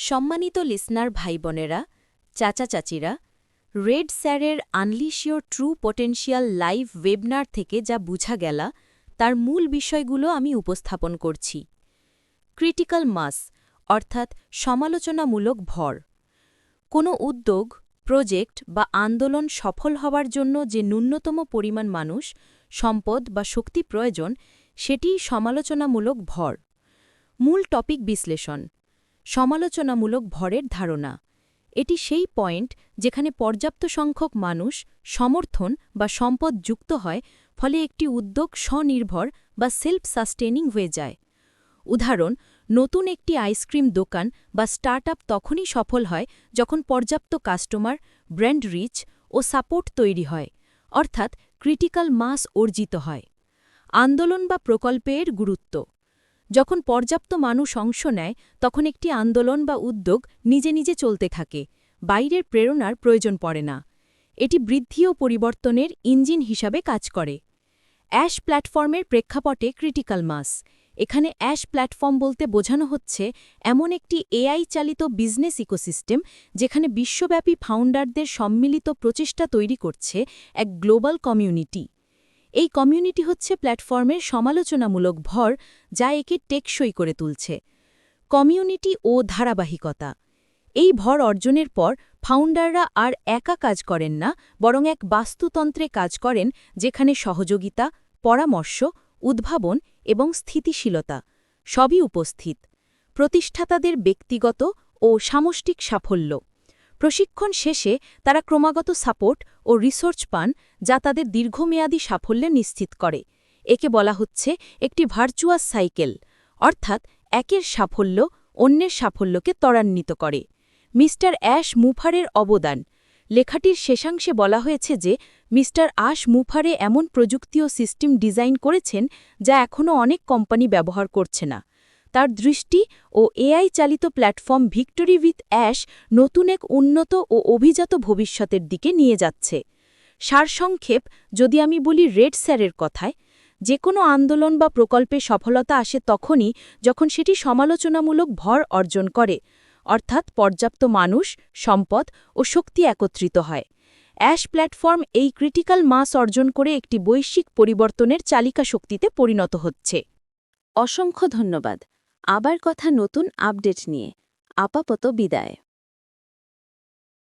সম্মানিত লিসনার ভাই বোনেরা চাচা চাচিরা রেড স্যারের unleash your true potential live webinar থেকে যা বুঝা গেলা, তার মূল বিষয়গুলো আমি উপস্থাপন করছি। ক্রিটিক্যাল মাস, অর্থাৎ সমালোচনামূলক ভর। কোনো উদ্যোগ, প্রজেক্ট বা আন্দোলন সফল হওয়ার জন্য যে ন্যূনতম পরিমাণ মানুষ, সম্পদ বা শক্তি প্রয়োজন, সেটিই সমালোচনামূলক ভর। মূল টপিক বিশ্লেষণ। সমালোচনামূলক ভরের ধারণা। এটি সেই পয়েন্ট যেখানে পর্যাপ্ত সংখ্যক মানুষ সমর্থন বা সম্পদ যুক্ত হয়, ফলে একটি উদ্যোগ স্বনির্ভর বা সেলফ সাস্টেনিং হয়ে যায়। উদাহরণ, নতুন একটি আইসক্রিম দোকান বা স্টার্ট তখনই সফল হয় যখন পর্যাপ্ত কাস্টমার, ব্র্যান্ড রিচ ও সাপোর্ট তৈরি হয়, অর্থাৎ ক্রিটিক্যাল মাস অর্জিত হয়। আন্দোলন বা প্রকল্পের গুরুত্ব। যখন পর্যাপ্ত মানুষ অংশ নেয়, তখন একটি আন্দোলন বা উদ্যোগ নিজে নিজে চলতে থাকে, বাইরের প্রেরণার প্রয়োজন পড়ে না। এটি বৃদ্ধি ও পরিবর্তনের ইঞ্জিন হিসাবে কাজ করে। অ্যাশ প্ল্যাটফর্মের প্রেক্ষাপটে ক্রিটিক্যাল মাস। এখানে অ্যাশ প্ল্যাটফর্ম বলতে বোঝানো হচ্ছে, এমন একটি এআই চালিত বিজনেস ইকোসিস্টেম যেখানে বিশ্বব্যাপী ফাউন্ডারদের সম্মিলিত প্রচেষ্টা তৈরি করছে এক গ্লোবাল কমিউনিটি। এই কমিউনিটি হচ্ছে প্ল্যাটফর্মের সমালোচনামূলক ভর যা একে টেকসই করে তুলছে। কমিউনিটি ও ধারাবাহিকতা। এই ভর অর্জনের পর ফাউন্ডাররা আর একা কাজ করেন না, বরং এক বাস্তুতন্ত্রে কাজ করেন যেখানে সহযোগিতা, পরামর্শ, উদ্ভাবন এবং স্থিতিশীলতা সবই উপস্থিত। প্রতিষ্ঠাতাদের ব্যক্তিগত ও সামষ্টিক সাফল্য। প্রশিক্ষণ শেষে তারা ক্রমাগত সাপোর্ট ও রিসার্চ পান যা তাদের দীর্ঘমেয়াদী সাফল্য নিশ্চিত করে। একে বলা হচ্ছে একটি ভার্চুয়াস সাইকেল, অর্থাৎ একের সাফল্য অন্যের সাফল্যকে ত্বরান্বিত করে। মিস্টার অ্যাশ মুফারের অবদান। লেখাটির শেষাংশে বলা হয়েছে যে, মিস্টার আশ মুফারে এমন প্রযুক্তি ও সিস্টেম ডিজাইন করেছেন যা এখনও অনেক কোম্পানি ব্যবহার করছে না। তার দৃষ্টি ও এআই চালিত প্ল্যাটফর্ম ভিক্টোরি উইথ অ্যাশ নতুন এক উন্নত ও অভিজাত ভবিষ্যতের দিকে নিয়ে যাচ্ছে। সারসংক্ষেপ, যদি আমি বলি রেড স্যারের কথায় যে কোনো আন্দোলন বা প্রকল্পে সফলতা আসে তখনই যখন সেটি সমালোচনামূলক ভর অর্জন করে, অর্থাৎ পর্যাপ্ত মানুষ, সম্পদ ও শক্তি একত্রিত হয়। অ্যাশ প্ল্যাটফর্ম এই ক্রিটিক্যাল মাস অর্জন করে একটি বৈশ্বিক পরিবর্তনের চালিকা শক্তিতে পরিণত হচ্ছে। অসংখ্য ধন্যবাদ। আবার কথা নতুন আপডেট নিয়ে আপাতত বিদায়।